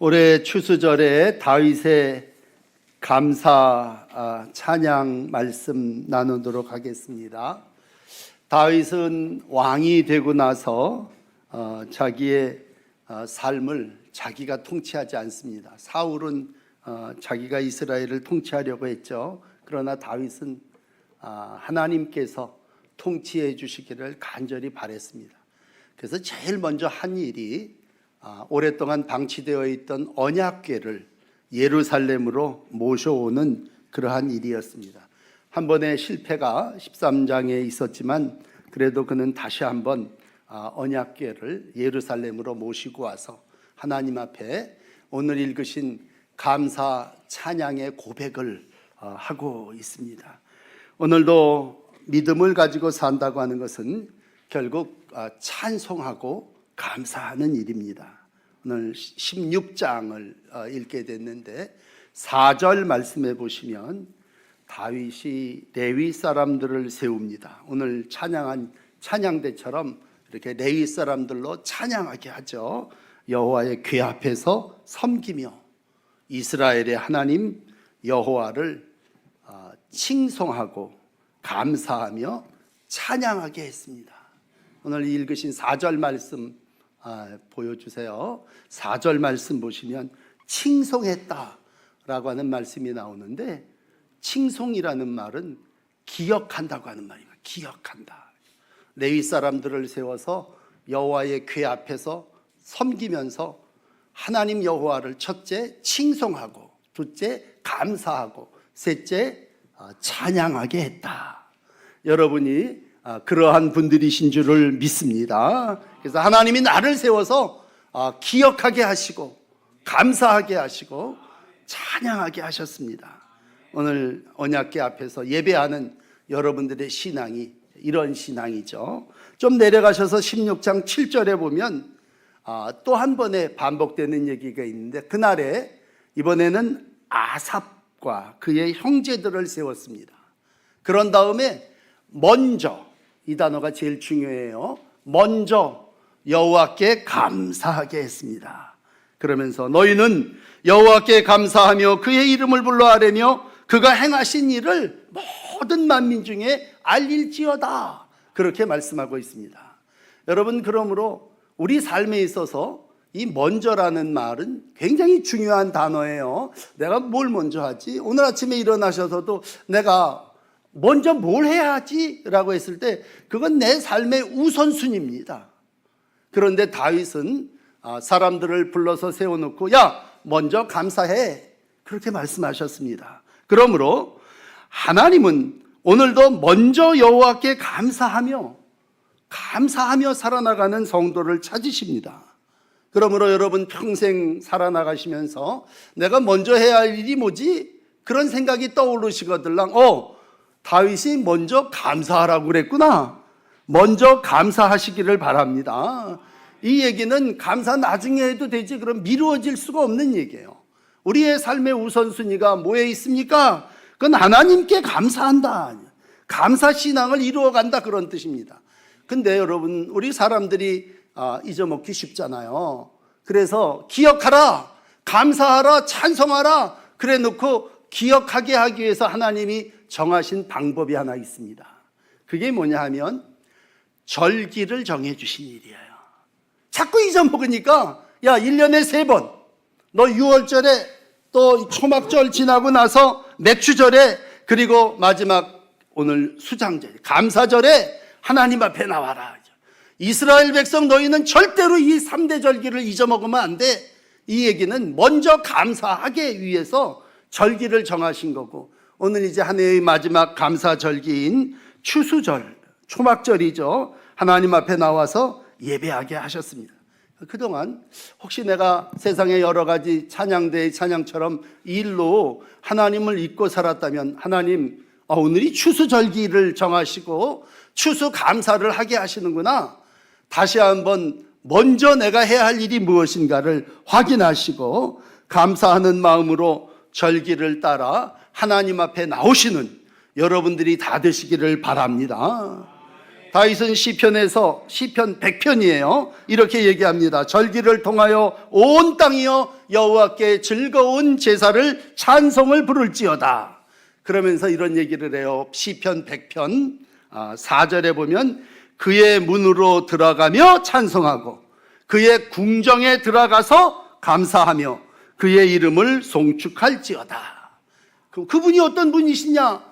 올해 추수절에 다윗의 감사 아, 찬양 말씀 나누도록 하겠습니다. 다윗은 왕이 되고 나서 어, 자기의 어, 삶을 자기가 통치하지 않습니다. 사울은 어, 자기가 이스라엘을 통치하려고 했죠. 그러나 다윗은 아, 하나님께서 통치해 주시기를 간절히 바랬습니다. 그래서 제일 먼저 한 일이 아, 오랫동안 방치되어 있던 언약궤를 예루살렘으로 모셔오는 그러한 일이었습니다. 한 번의 실패가 13장에 있었지만 그래도 그는 다시 한번 아, 언약궤를 예루살렘으로 모시고 와서 하나님 앞에 오늘 읽으신 감사 찬양의 고백을 어, 하고 있습니다. 오늘도 믿음을 가지고 산다고 하는 것은 결국 아, 찬송하고 감사하는 일입니다. 오늘 16장을 어, 읽게 됐는데 4절 말씀해 보시면 다윗이 레위 사람들을 세웁니다. 오늘 찬양한 찬양대처럼 이렇게 레위 사람들로 찬양하게 하죠. 여호와의 궤 앞에서 섬기며 이스라엘의 하나님 여호와를 어, 칭송하고 감사하며 찬양하게 했습니다. 오늘 읽으신 4절 말씀 아, 보여주세요. 4절 말씀 보시면 칭송했다라고 하는 말씀이 나오는데 칭송이라는 말은 기억한다고 하는 말입니다. 기억한다. 레위 사람들을 세워서 여호와의 궤 앞에서 섬기면서 하나님 여호와를 첫째 칭송하고 둘째 감사하고 셋째 아, 찬양하게 했다. 여러분이 아, 그러한 분들이신 줄을 믿습니다. 그래서 하나님이 나를 세워서 아, 기억하게 하시고 감사하게 하시고 찬양하게 하셨습니다. 오늘 언약계 앞에서 예배하는 여러분들의 신앙이 이런 신앙이죠. 좀 내려가셔서 16장 7절에 보면 아, 또한 번에 반복되는 얘기가 있는데 그날에 이번에는 아삽과 그의 형제들을 세웠습니다. 그런 다음에 먼저 이 단어가 제일 중요해요. 먼저 여호와께 감사하게 했습니다. 그러면서 너희는 여호와께 감사하며 그의 이름을 불러 아뢰며 그가 행하신 일을 모든 만민 중에 알릴지어다. 그렇게 말씀하고 있습니다. 여러분 그러므로 우리 삶에 있어서 이 먼저라는 말은 굉장히 중요한 단어예요. 내가 뭘 먼저 하지? 오늘 아침에 일어나셔서도 내가 먼저 뭘 해야 하지? 라고 했을 때 그건 내 삶의 우선순위입니다. 그런데 다윗은 아, 사람들을 불러서 세워놓고 야 먼저 감사해 그렇게 말씀하셨습니다. 그러므로 하나님은 오늘도 먼저 여호와께 감사하며 감사하며 살아나가는 성도를 찾으십니다. 그러므로 여러분 평생 살아나가시면서 내가 먼저 해야 할 일이 뭐지? 그런 생각이 떠오르시거들랑 어 다윗이 먼저 감사하라고 그랬구나. 먼저 감사하시기를 바랍니다. 이 얘기는 감사 나중에 해도 되지 그럼 미루어질 수가 없는 얘기예요. 우리의 삶의 우선순위가 뭐에 있습니까? 그건 하나님께 감사한다. 감사 신앙을 이루어 간다 그런 뜻입니다. 근데 여러분 우리 사람들이 아, 잊어먹기 쉽잖아요. 그래서 기억하라, 감사하라, 찬송하라 그래 놓고 기억하게 하기 위해서 하나님이 정하신 방법이 하나 있습니다. 그게 뭐냐 하면 절기를 정해 주신 일이에요. 자꾸 잊어먹으니까 야, 1년에 세 번. 너 6월절에 또 초막절 지나고 나서 맥주절에 그리고 마지막 오늘 수장절, 감사절에 하나님 앞에 나와라. 이스라엘 백성 너희는 절대로 이 3대 절기를 잊어먹으면 안 돼. 이 얘기는 먼저 감사하게 위해서 절기를 정하신 거고 오늘 이제 한 해의 마지막 감사절기인 추수절, 초막절이죠. 하나님 앞에 나와서 예배하게 하셨습니다. 그동안 혹시 내가 세상의 여러 가지 찬양대의 찬양처럼 일로 하나님을 잊고 살았다면 하나님 아, 오늘이 추수절기를 정하시고 추수 감사를 하게 하시는구나. 다시 한번 먼저 내가 해야 할 일이 무엇인가를 확인하시고 감사하는 마음으로 절기를 따라 하나님 앞에 나오시는 여러분들이 다 되시기를 바랍니다. 다윗은 시편에서 시편 100편이에요. 이렇게 얘기합니다. 절기를 통하여 온 땅이여 여호와께 즐거운 제사를 찬송을 부를지어다. 그러면서 이런 얘기를 해요. 시편 100편 4절에 보면 그의 문으로 들어가며 찬송하고 그의 궁정에 들어가서 감사하며 그의 이름을 송축할지어다. 그럼 그분이 어떤 분이시냐?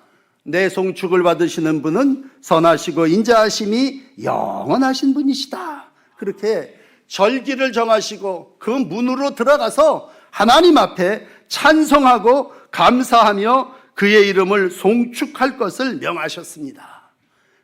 내 송축을 받으시는 분은 선하시고 인자하심이 영원하신 분이시다. 그렇게 절기를 정하시고 그 문으로 들어가서 하나님 앞에 찬송하고 감사하며 그의 이름을 송축할 것을 명하셨습니다.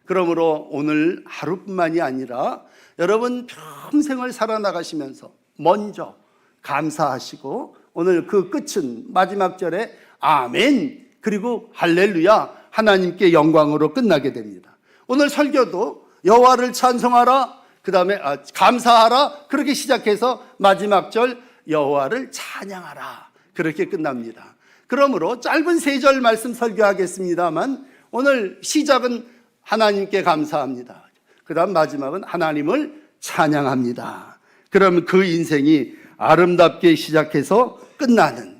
그러므로 오늘 하루뿐만이 아니라 여러분 평생을 살아나가시면서 먼저 감사하시고 오늘 그 끝은 마지막 절에 아멘 그리고 할렐루야 하나님께 영광으로 끝나게 됩니다. 오늘 설교도 여호와를 찬송하라 그 다음에 아, 감사하라 그렇게 시작해서 마지막 절 여호와를 찬양하라 그렇게 끝납니다. 그러므로 짧은 세 절 말씀 설교하겠습니다만 오늘 시작은 하나님께 감사합니다. 그다음 마지막은 하나님을 찬양합니다. 그럼 그 인생이 아름답게 시작해서 끝나는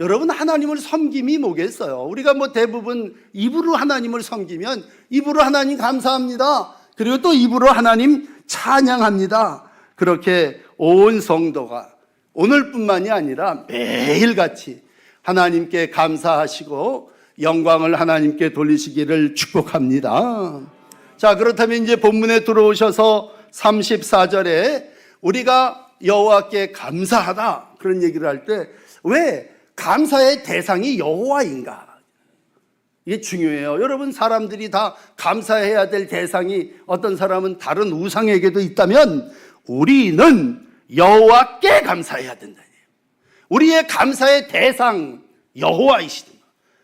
여러분 하나님을 섬김이 뭐겠어요? 우리가 뭐 대부분 입으로 하나님을 섬기면 입으로 하나님 감사합니다. 그리고 또 입으로 하나님 찬양합니다. 그렇게 온 성도가 오늘뿐만이 아니라 매일같이 하나님께 감사하시고 영광을 하나님께 돌리시기를 축복합니다. 자, 그렇다면 이제 본문에 들어오셔서 34절에 우리가 여호와께 감사하다 그런 얘기를 할 때 왜 감사의 대상이 여호와인가? 이게 중요해요. 여러분 사람들이 다 감사해야 될 대상이 어떤 사람은 다른 우상에게도 있다면 우리는 여호와께 감사해야 된다. 우리의 감사의 대상 여호와이시다.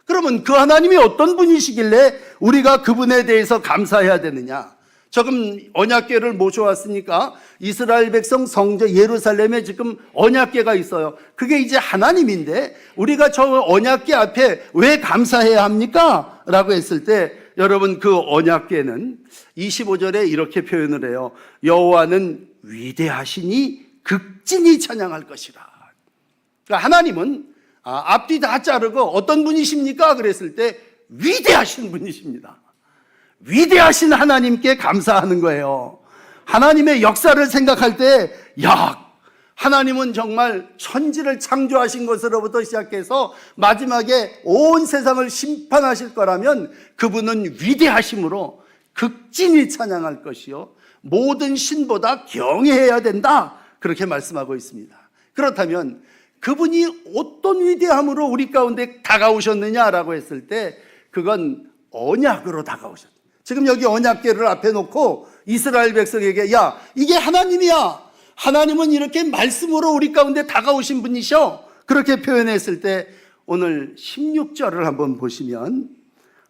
그러면 그 하나님이 어떤 분이시길래 우리가 그분에 대해서 감사해야 되느냐? 조금 언약궤를 모셔왔으니까 이스라엘 백성 성전 예루살렘에 지금 언약궤가 있어요. 그게 이제 하나님인데 우리가 저 언약궤 앞에 왜 감사해야 합니까? 라고 했을 때 여러분 그 언약궤는 25절에 이렇게 표현을 해요. 여호와는 위대하시니 극진히 찬양할 것이라. 그러니까 하나님은 아, 앞뒤 다 자르고 어떤 분이십니까? 그랬을 때 위대하신 분이십니다. 위대하신 하나님께 감사하는 거예요. 하나님의 역사를 생각할 때, 야, 하나님은 정말 천지를 창조하신 것으로부터 시작해서 마지막에 온 세상을 심판하실 거라면 그분은 위대하심으로 극진히 찬양할 것이요. 모든 신보다 경외해야 된다. 그렇게 말씀하고 있습니다. 그렇다면 그분이 어떤 위대함으로 우리 가운데 다가오셨느냐라고 했을 때 그건 언약으로 다가오셨다. 지금 여기 언약궤를 앞에 놓고 이스라엘 백성에게 야 이게 하나님이야. 하나님은 이렇게 말씀으로 우리 가운데 다가오신 분이셔. 그렇게 표현했을 때 오늘 16절을 한번 보시면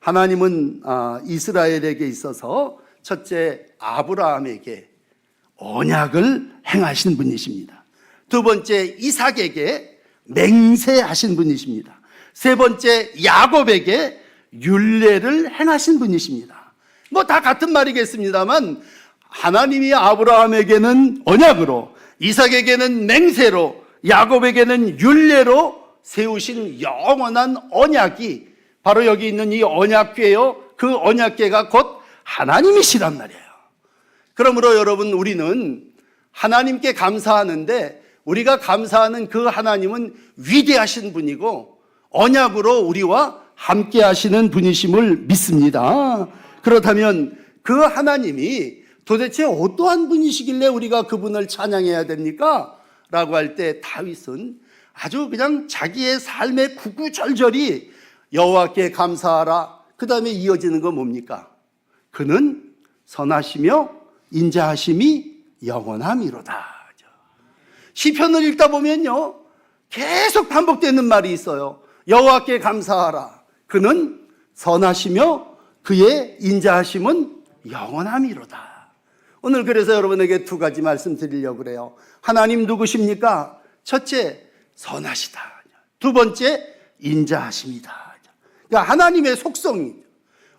하나님은 아, 이스라엘에게 있어서 첫째 아브라함에게 언약을 행하신 분이십니다. 두 번째 이삭에게 맹세하신 분이십니다. 세 번째 야곱에게 율례를 행하신 분이십니다. 뭐 다 같은 말이겠습니다만 하나님이 아브라함에게는 언약으로 이삭에게는 맹세로 야곱에게는 율례로 세우신 영원한 언약이 바로 여기 있는 이 언약궤요. 그 언약궤가 곧 하나님이시란 말이에요. 그러므로 여러분 우리는 하나님께 감사하는데 우리가 감사하는 그 하나님은 위대하신 분이고 언약으로 우리와 함께 하시는 분이심을 믿습니다. 그렇다면 그 하나님이 도대체 어떠한 분이시길래 우리가 그분을 찬양해야 됩니까? 라고 할 때 다윗은 아주 그냥 자기의 삶의 구구절절이 여호와께 감사하라. 그 다음에 이어지는 건 뭡니까? 그는 선하시며 인자하심이 영원함이로다. 시편을 읽다 보면요. 계속 반복되는 말이 있어요. 여호와께 감사하라. 그는 선하시며 그의 인자하심은 영원함이로다. 오늘 그래서 여러분에게 두 가지 말씀 드리려고 그래요. 하나님 누구십니까? 첫째, 선하시다. 두 번째, 인자하십니다. 그러니까 하나님의 속성이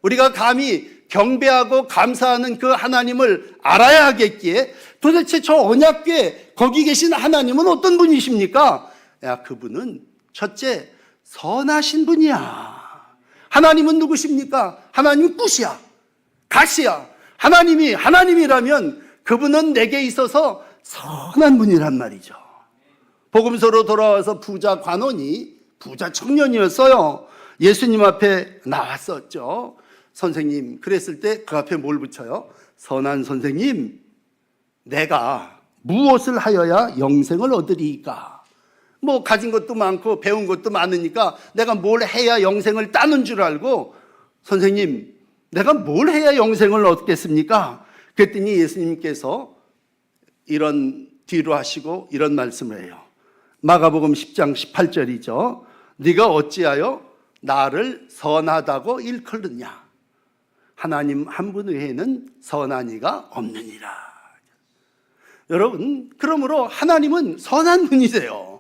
우리가 감히 경배하고 감사하는 그 하나님을 알아야 하겠기에 도대체 저 언약궤 거기 계신 하나님은 어떤 분이십니까? 야, 그분은 첫째 선하신 분이야. 하나님은 누구십니까? 하나님은 끝이야. 가시야. 하나님이 하나님이라면 그분은 내게 있어서 선한 분이란 말이죠. 복음서로 돌아와서 부자 관원이 부자 청년이었어요. 예수님 앞에 나왔었죠. 선생님, 그랬을 때 그 앞에 뭘 붙여요? 선한 선생님, 내가 무엇을 하여야 영생을 얻으리까? 뭐 가진 것도 많고 배운 것도 많으니까 내가 뭘 해야 영생을 따는 줄 알고 선생님, 내가 뭘 해야 영생을 얻겠습니까? 그랬더니 예수님께서 이런 뒤로 하시고 이런 말씀을 해요. 마가복음 10장 18절이죠. 네가 어찌하여 나를 선하다고 일컬느냐? 하나님 한 분 외에는 선한 이가 없느니라. 여러분, 그러므로 하나님은 선한 분이세요.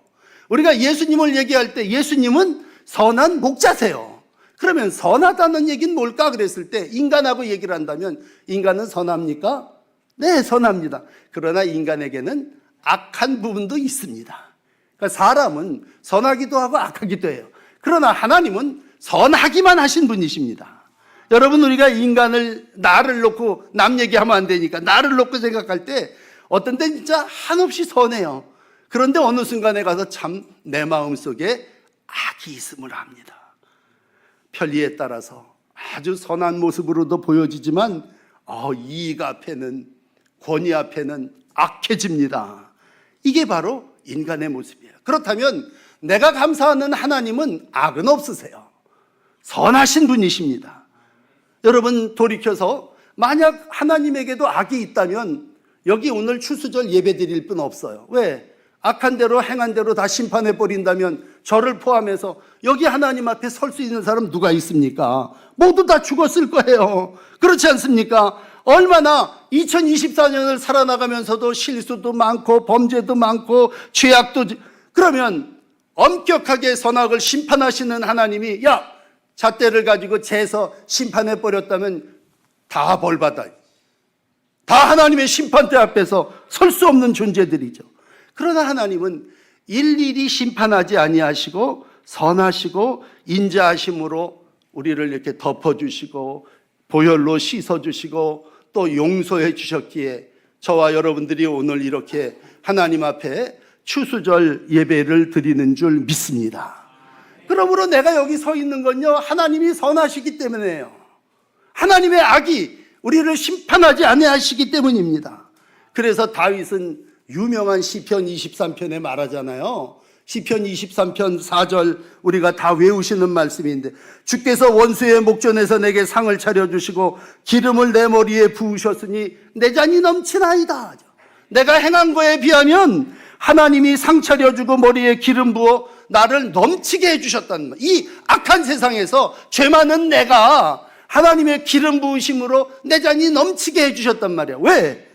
우리가 예수님을 얘기할 때 예수님은 선한 목자세요. 그러면 선하다는 얘기는 뭘까 그랬을 때 인간하고 얘기를 한다면 인간은 선합니까? 네, 선합니다. 그러나 인간에게는 악한 부분도 있습니다. 그러니까 사람은 선하기도 하고 악하기도 해요. 그러나 하나님은 선하기만 하신 분이십니다. 여러분 우리가 인간을 나를 놓고 남 얘기하면 안 되니까 나를 놓고 생각할 때 어떤 때 진짜 한없이 선해요. 그런데 어느 순간에 가서 참 내 마음 속에 악이 있음을 압니다. 편리에 따라서 아주 선한 모습으로도 보여지지만 어, 이익 앞에는 권위 앞에는 악해집니다. 이게 바로 인간의 모습이에요. 그렇다면 내가 감사하는 하나님은 악은 없으세요. 선하신 분이십니다. 여러분 돌이켜서 만약 하나님에게도 악이 있다면 여기 오늘 추수절 예배 드릴 분 없어요. 왜? 악한 대로 행한 대로 다 심판해 버린다면 저를 포함해서 여기 하나님 앞에 설 수 있는 사람 누가 있습니까? 모두 다 죽었을 거예요. 그렇지 않습니까? 얼마나 2024년을 살아나가면서도 실수도 많고 범죄도 많고 죄악도 지- 그러면 엄격하게 선악을 심판하시는 하나님이 야 잣대를 가지고 재서 심판해 버렸다면 다 벌받아. 다 하나님의 심판대 앞에서 설 수 없는 존재들이죠. 그러나 하나님은 일일이 심판하지 아니하시고 선하시고 인자하심으로 우리를 이렇게 덮어주시고 보혈로 씻어주시고 또 용서해 주셨기에 저와 여러분들이 오늘 이렇게 하나님 앞에 추수절 예배를 드리는 줄 믿습니다. 그러므로 내가 여기 서 있는 건요, 하나님이 선하시기 때문에요. 하나님의 악이 우리를 심판하지 아니하시기 때문입니다. 그래서 다윗은 유명한 시편 23편에 말하잖아요. 시편 23편 4절 우리가 다 외우시는 말씀인데 주께서 원수의 목전에서 내게 상을 차려 주시고 기름을 내 머리에 부으셨으니 내 잔이 넘치나이다. 내가 행한 거에 비하면 하나님이 상 차려 주고 머리에 기름 부어 나를 넘치게 해 주셨다는 말. 이 악한 세상에서 죄 많은 내가 하나님의 기름 부으심으로 내 잔이 넘치게 해 주셨단 말이야. 왜?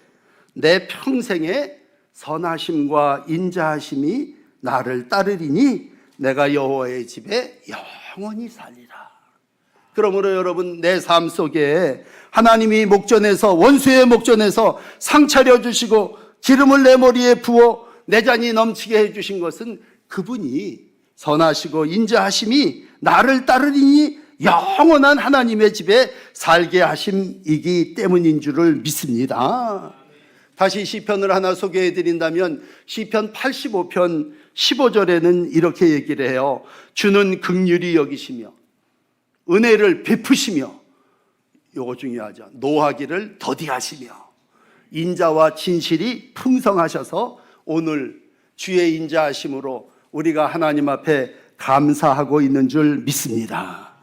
내 평생의 선하심과 인자하심이 나를 따르리니 내가 여호와의 집에 영원히 살리라. 그러므로 여러분 내 삶 속에 하나님이 목전에서 원수의 목전에서 상 차려 주시고 기름을 내 머리에 부어 내 잔이 넘치게 해 주신 것은 그분이 선하시고 인자하심이 나를 따르리니 영원한 하나님의 집에 살게 하심이기 때문인 줄을 믿습니다. 다시 시편을 하나 소개해 드린다면 시편 85편 15절에는 이렇게 얘기를 해요. 주는 극률이 여기시며 은혜를 베푸시며 요거 중요하죠. 노하기를 더디하시며 인자와 진실이 풍성하셔서 오늘 주의 인자하심으로 우리가 하나님 앞에 감사하고 있는 줄 믿습니다.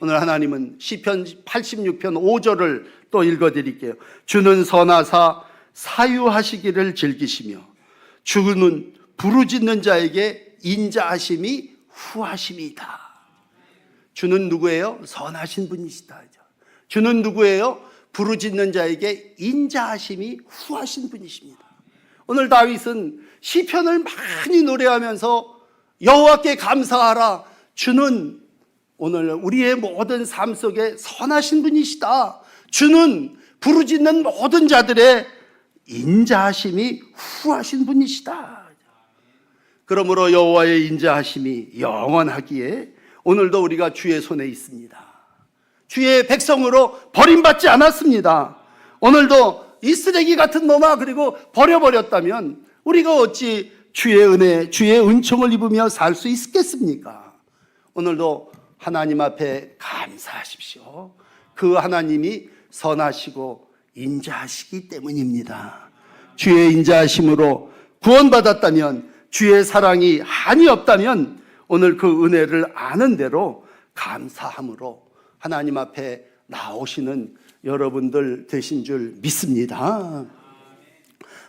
오늘 하나님은 시편 86편 5절을 또 읽어 드릴게요. 주는 선하사 사유하시기를 즐기시며 주는 부르짖는 자에게 인자하심이 후하심이다. 주는 누구예요? 선하신 분이시다. 주는 누구예요? 부르짖는 자에게 인자하심이 후하신 분이십니다. 오늘 다윗은 시편을 많이 노래하면서 여호와께 감사하라. 주는 오늘 우리의 모든 삶 속에 선하신 분이시다. 주는 부르짖는 모든 자들의 인자하심이 후하신 분이시다. 그러므로 여호와의 인자하심이 영원하기에 오늘도 우리가 주의 손에 있습니다. 주의 백성으로 버림받지 않았습니다. 오늘도 이 쓰레기 같은 놈아 그리고 버려버렸다면 우리가 어찌 주의 은혜, 주의 은총을 입으며 살 수 있겠습니까? 오늘도 하나님 앞에 감사하십시오. 그 하나님이 선하시고 인자하시기 때문입니다. 주의 인자하심으로 구원받았다면 주의 사랑이 한이 없다면 오늘 그 은혜를 아는 대로 감사함으로 하나님 앞에 나오시는 여러분들 되신 줄 믿습니다.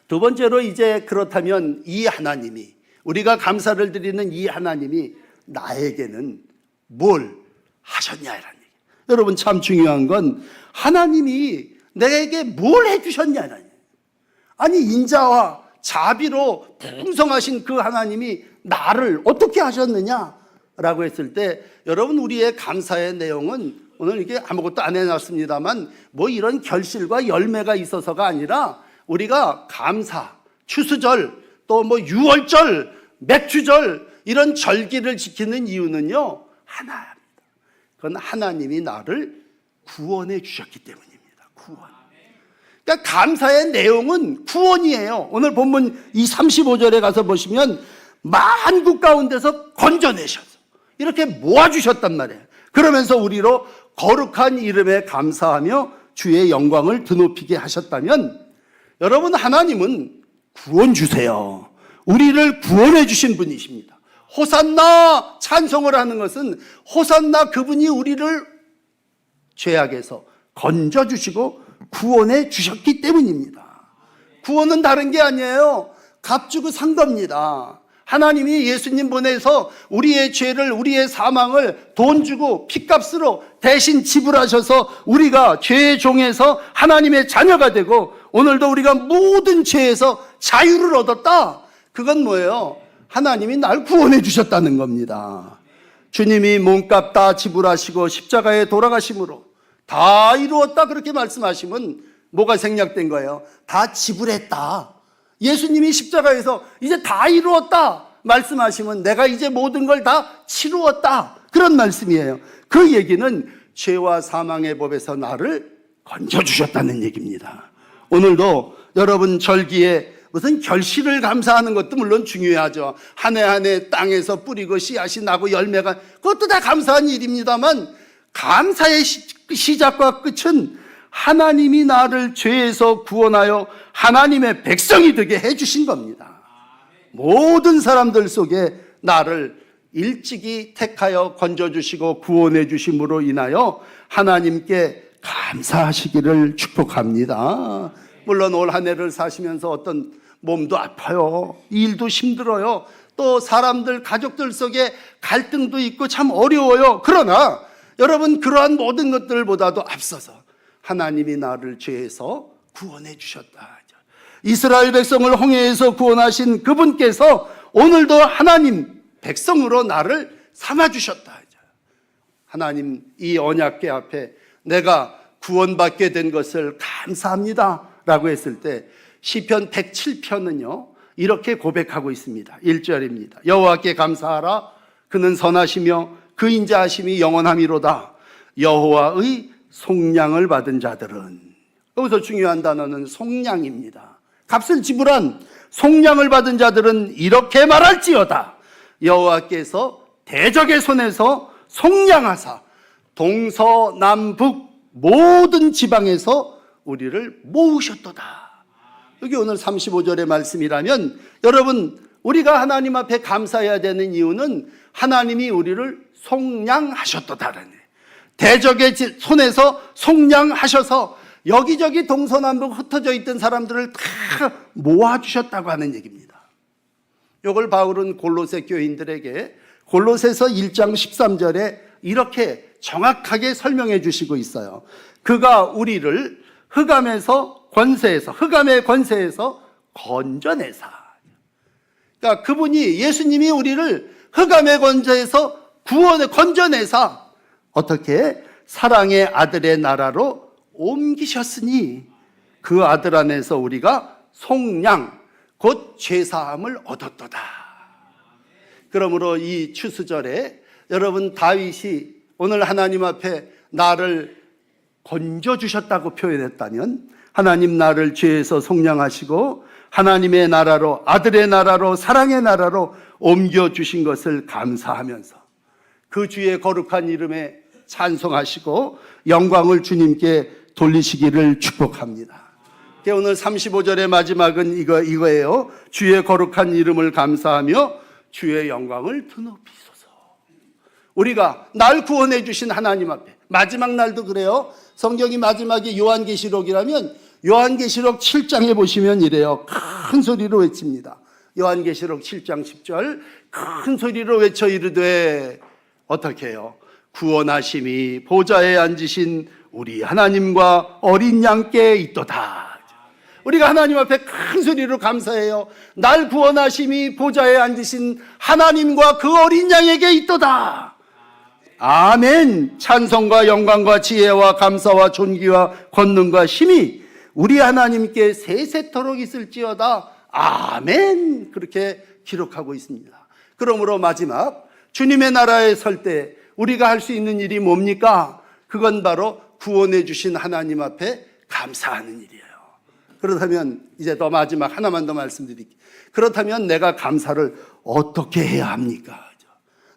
두 번째로 이제 그렇다면 이 하나님이 우리가 감사를 드리는 이 하나님이 나에게는 뭘 하셨냐라는 얘기. 여러분 참 중요한 건 하나님이 내게 뭘 해주셨냐라는 얘기. 아니 인자와 자비로 풍성하신 그 하나님이 나를 어떻게 하셨느냐라고 했을 때 여러분 우리의 감사의 내용은 오늘 이게 아무것도 안 해놨습니다만 뭐 이런 결실과 열매가 있어서가 아니라 우리가 감사, 추수절, 또 뭐 유월절, 맥주절 이런 절기를 지키는 이유는요 하나입니다. 그건 하나님이 나를 구원해 주셨기 때문입니다. 구원. 그러니까 감사의 내용은 구원이에요. 오늘 본문 이 35절에 가서 보시면 만국 가운데서 건져내셔서 이렇게 모아주셨단 말이에요. 그러면서 우리로 거룩한 이름에 감사하며 주의 영광을 드높이게 하셨다면 여러분 하나님은 구원 주세요. 우리를 구원해 주신 분이십니다. 호산나 찬송을 하는 것은 호산나 그분이 우리를 죄악에서 건져 주시고 구원해 주셨기 때문입니다. 구원은 다른 게 아니에요. 값주고 산 겁니다. 하나님이 예수님 보내서 우리의 죄를, 우리의 사망을 돈 주고 피값으로 대신 지불하셔서 우리가 죄의 종에서 하나님의 자녀가 되고 오늘도 우리가 모든 죄에서 자유를 얻었다. 그건 뭐예요? 하나님이 날 구원해 주셨다는 겁니다. 주님이 몸값 다 지불하시고 십자가에 돌아가심으로 다 이루었다 그렇게 말씀하시면 뭐가 생략된 거예요? 다 지불했다. 예수님이 십자가에서 이제 다 이루었다 말씀하시면 내가 이제 모든 걸 다 치루었다 그런 말씀이에요. 그 얘기는 죄와 사망의 법에서 나를 건져 주셨다는 얘기입니다. 오늘도 여러분 절기에 무슨 결실을 감사하는 것도 물론 중요하죠. 한 해 한 해 땅에서 뿌리고 씨앗이 나고 열매가 그것도 다 감사한 일입니다만 감사의 시작과 끝은 하나님이 나를 죄에서 구원하여 하나님의 백성이 되게 해주신 겁니다. 모든 사람들 속에 나를 일찍이 택하여 건져주시고 구원해 주심으로 인하여 하나님께 감사하시기를 축복합니다. 물론 올 한 해를 사시면서 어떤 몸도 아파요. 일도 힘들어요. 또 사람들, 가족들 속에 갈등도 있고 참 어려워요. 그러나 여러분 그러한 모든 것들보다도 앞서서 하나님이 나를 죄에서 구원해 주셨다. 이스라엘 백성을 홍해에서 구원하신 그분께서 오늘도 하나님 백성으로 나를 삼아 주셨다. 하나님 이 언약계 앞에 내가 구원받게 된 것을 감사합니다라고 했을 때 시편 107편은요. 이렇게 고백하고 있습니다. 1절입니다. 여호와께 감사하라 그는 선하시며 그 인자하심이 영원함이로다. 여호와의 속량을 받은 자들은 여기서 중요한 단어는 속량입니다. 값을 지불한 속량을 받은 자들은 이렇게 말할지어다. 여호와께서 대적의 손에서 속량하사 동서남북 모든 지방에서 우리를 모으셨도다. 여기 오늘 35절의 말씀이라면 여러분 우리가 하나님 앞에 감사해야 되는 이유는 하나님이 우리를 속량하셨도다라네. 대적의 손에서 속량하셔서 여기저기 동서남북 흩어져 있던 사람들을 다 모아주셨다고 하는 얘기입니다. 이걸 바울은 골로새 교인들에게 골로새서 1장 13절에 이렇게 정확하게 설명해 주시고 있어요. 그가 우리를 흑암에서 권세에서 흑암의 권세에서 건져내사. 그러니까 그분이 예수님이 우리를 흑암의 권세에서 구원에 건져내사 어떻게 사랑의 아들의 나라로 옮기셨으니 그 아들 안에서 우리가 속량 곧 죄사함을 얻었도다. 그러므로 이 추수절에 여러분 다윗이 오늘 하나님 앞에 나를 건져 주셨다고 표현했다면 하나님 나를 죄에서 속량하시고 하나님의 나라로 아들의 나라로 사랑의 나라로 옮겨 주신 것을 감사하면서 그 주의 거룩한 이름에 찬송하시고 영광을 주님께 돌리시기를 축복합니다. 오늘 35절의 마지막은 이거 이거예요. 주의 거룩한 이름을 감사하며 주의 영광을 드높이소서. 우리가 날 구원해 주신 하나님 앞에 마지막 날도 그래요. 성경이 마지막에 요한계시록이라면 요한계시록 7장에 보시면 이래요. 큰 소리로 외칩니다. 요한계시록 7장 10절 큰 소리로 외쳐 이르되 어떻게 해요? 구원하심이 보좌에 앉으신 우리 하나님과 어린 양께 있도다. 우리가 하나님 앞에 큰 소리로 감사해요. 날 구원하심이 보좌에 앉으신 하나님과 그 어린 양에게 있도다. 아멘. 찬송과 영광과 지혜와 감사와 존귀와 권능과 힘이 우리 하나님께 세세토록 있을지어다. 아멘. 그렇게 기록하고 있습니다. 그러므로 마지막 주님의 나라에 설 때 우리가 할 수 있는 일이 뭡니까? 그건 바로 구원해 주신 하나님 앞에 감사하는 일이에요. 그렇다면 이제 더 마지막 하나만 더 말씀드릴게요. 그렇다면 내가 감사를 어떻게 해야 합니까?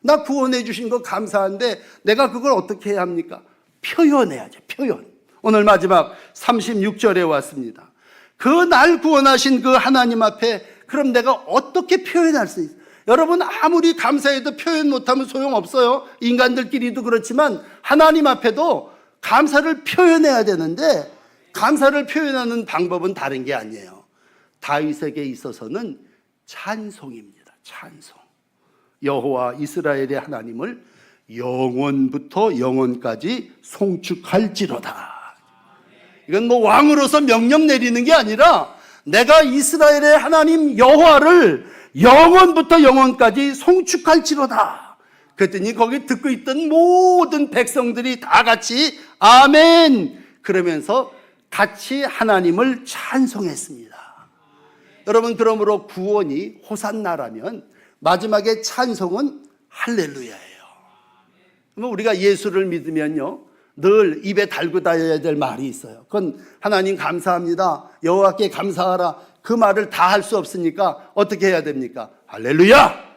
나 구원해 주신 거 감사한데 내가 그걸 어떻게 해야 합니까? 표현해야죠. 표현. 오늘 마지막 36절에 왔습니다. 그 날 구원하신 그 하나님 앞에 그럼 내가 어떻게 표현할 수 있어요? 여러분 아무리 감사해도 표현 못하면 소용없어요. 인간들끼리도 그렇지만 하나님 앞에도 감사를 표현해야 되는데 감사를 표현하는 방법은 다른 게 아니에요. 다윗에게 있어서는 찬송입니다. 찬송. 여호와 이스라엘의 하나님을 영원부터 영원까지 송축할지로다. 이건 뭐 왕으로서 명령 내리는 게 아니라 내가 이스라엘의 하나님 여호와를 영원부터 영원까지 송축할지로다. 그랬더니 거기 듣고 있던 모든 백성들이 다 같이 아멘 그러면서 같이 하나님을 찬송했습니다. 여러분 그러므로 구원이 호산나라면 마지막에 찬송은 할렐루야예요. 그러면 우리가 예수를 믿으면요. 늘 입에 달고 다녀야 될 말이 있어요. 그건 하나님 감사합니다. 여호와께 감사하라. 그 말을 다 할 수 없으니까 어떻게 해야 됩니까? 할렐루야!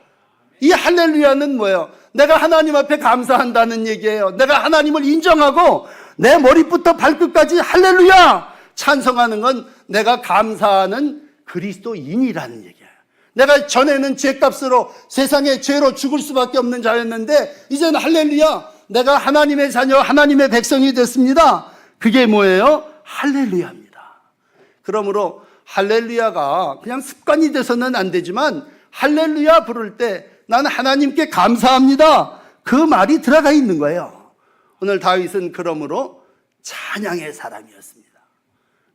이 할렐루야는 뭐예요? 내가 하나님 앞에 감사한다는 얘기예요. 내가 하나님을 인정하고 내 머리부터 발끝까지 할렐루야! 찬성하는 건 내가 감사하는 그리스도인이라는 얘기예요. 내가 전에는 죄값으로 세상에 죄로 죽을 수밖에 없는 자였는데 이제는 할렐루야! 내가 하나님의 자녀, 하나님의 백성이 됐습니다. 그게 뭐예요? 할렐루야입니다. 그러므로 할렐루야가 그냥 습관이 돼서는 안 되지만 할렐루야 부를 때 나는 하나님께 감사합니다. 그 말이 들어가 있는 거예요. 오늘 다윗은 그러므로 찬양의 사람이었습니다.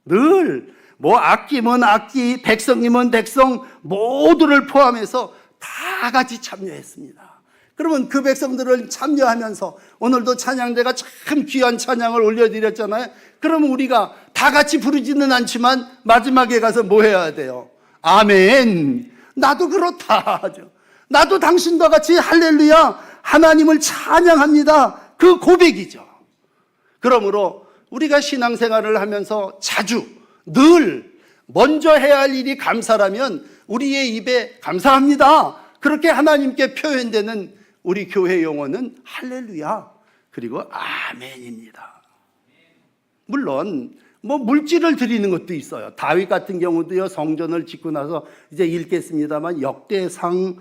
늘 뭐 악기면 악기, 백성이면 백성 모두를 포함해서 다 같이 참여했습니다. 그러면 그 백성들을 참여하면서 오늘도 찬양대가 참 귀한 찬양을 올려드렸잖아요. 그러면 우리가 다 같이 부르지는 않지만 마지막에 가서 뭐 해야 돼요? 아멘. 나도 그렇다. 나도 당신과 같이 할렐루야 하나님을 찬양합니다. 그 고백이죠. 그러므로 우리가 신앙생활을 하면서 자주 늘 먼저 해야 할 일이 감사라면 우리의 입에 감사합니다. 그렇게 하나님께 표현되는 우리 교회 용어는 할렐루야 그리고 아멘입니다. 물론 뭐 물질을 드리는 것도 있어요. 다윗 같은 경우도요 성전을 짓고 나서 이제 읽겠습니다만 역대상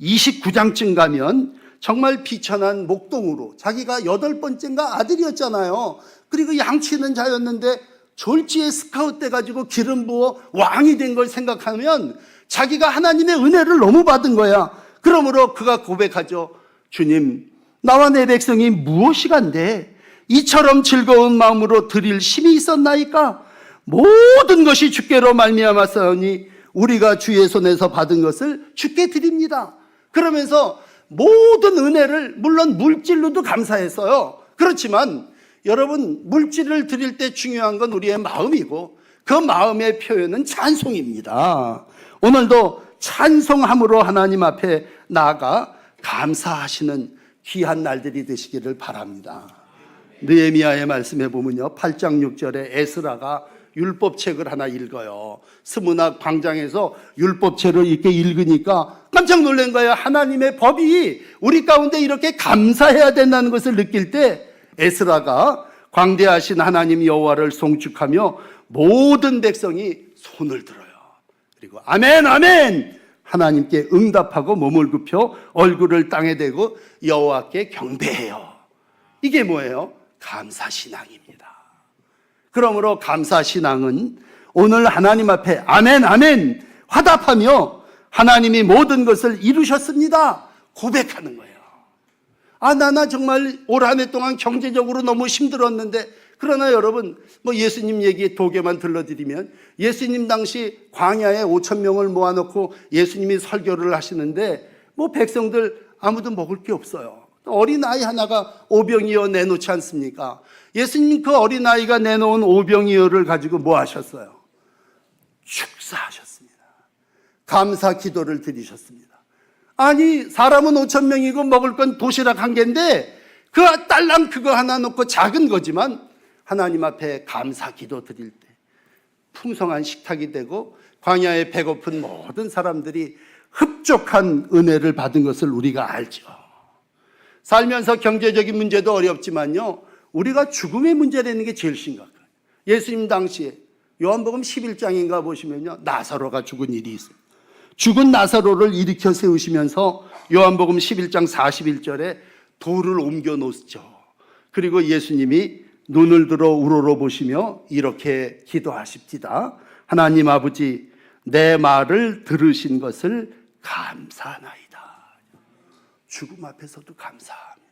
29장쯤 가면 정말 비천한 목동으로 자기가 여덟 번째인가 아들이었잖아요. 그리고 양치는 자였는데 졸지에 스카웃 돼 가지고 기름 부어 왕이 된 걸 생각하면 자기가 하나님의 은혜를 너무 받은 거야. 그러므로 그가 고백하죠. 주님, 나와 내 백성이 무엇이 간데 이처럼 즐거운 마음으로 드릴 힘이 있었나이까? 모든 것이 주께로 말미암았사오니 우리가 주의 손에서 받은 것을 주께 드립니다. 그러면서 모든 은혜를 물론 물질로도 감사했어요. 그렇지만 여러분 물질을 드릴 때 중요한 건 우리의 마음이고 그 마음의 표현은 찬송입니다. 오늘도 찬송함으로 하나님 앞에 나아가 감사하시는 귀한 날들이 되시기를 바랍니다. 느헤미야의 말씀에 보면요. 8장 6절에 에스라가 율법책을 하나 읽어요. 스문학 광장에서 율법책을 이렇게 읽으니까 깜짝 놀란 거예요. 하나님의 법이 우리 가운데 이렇게 감사해야 된다는 것을 느낄 때 에스라가 광대하신 하나님 여호와를 송축하며 모든 백성이 손을 들어요. 그리고 아멘 아멘 하나님께 응답하고 몸을 굽혀 얼굴을 땅에 대고 여호와께 경배해요. 이게 뭐예요? 감사 신앙입니다. 그러므로 감사 신앙은 오늘 하나님 앞에 아멘 아멘 화답하며 하나님이 모든 것을 이루셨습니다. 고백하는 거예요. 아, 나나 정말 올 한 해 동안 경제적으로 너무 힘들었는데, 그러나 여러분, 뭐 예수님 얘기 두 개만 들려드리면, 예수님 당시 광야에 5천 명을 모아놓고 예수님이 설교를 하시는데, 뭐 백성들 아무도 먹을 게 없어요. 어린아이 하나가 오병이어 내놓지 않습니까? 예수님 그 어린아이가 내놓은 오병이어를 가지고 뭐 하셨어요? 축사하셨습니다. 감사 기도를 드리셨습니다. 아니 사람은 5천 명이고 먹을 건 도시락 한 개인데 그 딸랑 그거 하나 놓고 작은 거지만 하나님 앞에 감사 기도 드릴 때 풍성한 식탁이 되고 광야에 배고픈 모든 사람들이 흡족한 은혜를 받은 것을 우리가 알죠. 살면서 경제적인 문제도 어렵지만요. 우리가 죽음의 문제라는 게 제일 심각해요. 예수님 당시에 요한복음 11장인가 보시면요. 나사로가 죽은 일이 있어요. 죽은 나사로를 일으켜 세우시면서 요한복음 11장 41절에 돌을 옮겨 놓죠. 그리고 예수님이 눈을 들어 우러러 보시며 이렇게 기도하십니다. 하나님 아버지, 내 말을 들으신 것을 감사하나이다. 죽음 앞에서도 감사하며,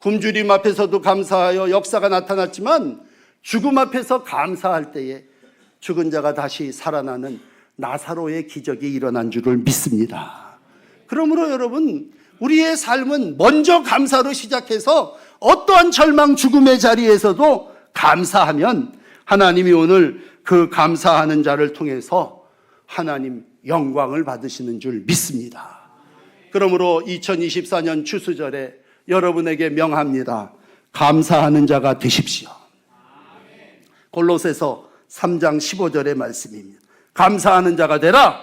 굶주림 앞에서도 감사하여 역사가 나타났지만 죽음 앞에서 감사할 때에 죽은 자가 다시 살아나는 나사로의 기적이 일어난 줄을 믿습니다. 그러므로 여러분, 우리의 삶은 먼저 감사로 시작해서 어떠한 절망 죽음의 자리에서도 감사하면 하나님이 오늘 그 감사하는 자를 통해서 하나님 영광을 받으시는 줄 믿습니다. 그러므로 2024년 추수절에 여러분에게 명합니다. 감사하는 자가 되십시오. 골로새서 3장 15절의 말씀입니다. 감사하는 자가 되라.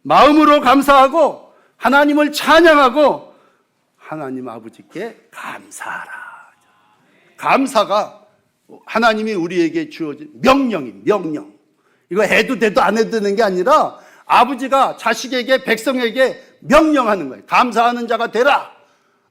마음으로 감사하고 하나님을 찬양하고 하나님 아버지께 감사하라. 감사가 하나님이 우리에게 주어진 명령입니다. 명령. 이거 해도 돼도 안 해도 되는 게 아니라 아버지가 자식에게 백성에게 명령하는 거예요. 감사하는 자가 되라.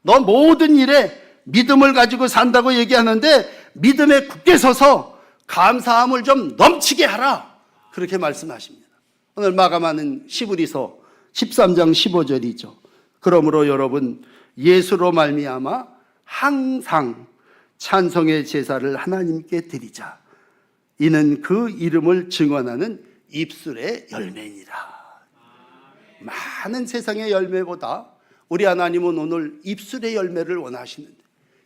너 모든 일에 믿음을 가지고 산다고 얘기하는데 믿음에 굳게 서서 감사함을 좀 넘치게 하라. 그렇게 말씀하십니다. 오늘 마감하는 시브리서 13장 15절이죠. 그러므로 여러분 예수로 말미암아 항상 찬송의 제사를 하나님께 드리자. 이는 그 이름을 증언하는 입술의 열매니라. 많은 세상의 열매보다 우리 하나님은 오늘 입술의 열매를 원하시는데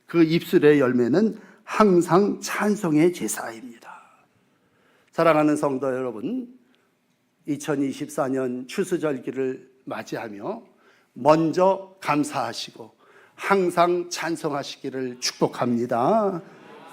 그 입술의 열매는 항상 찬송의 제사입니다. 사랑하는 성도 여러분, 2024년 추수절기를 맞이하며 먼저 감사하시고 항상 찬송하시기를 축복합니다.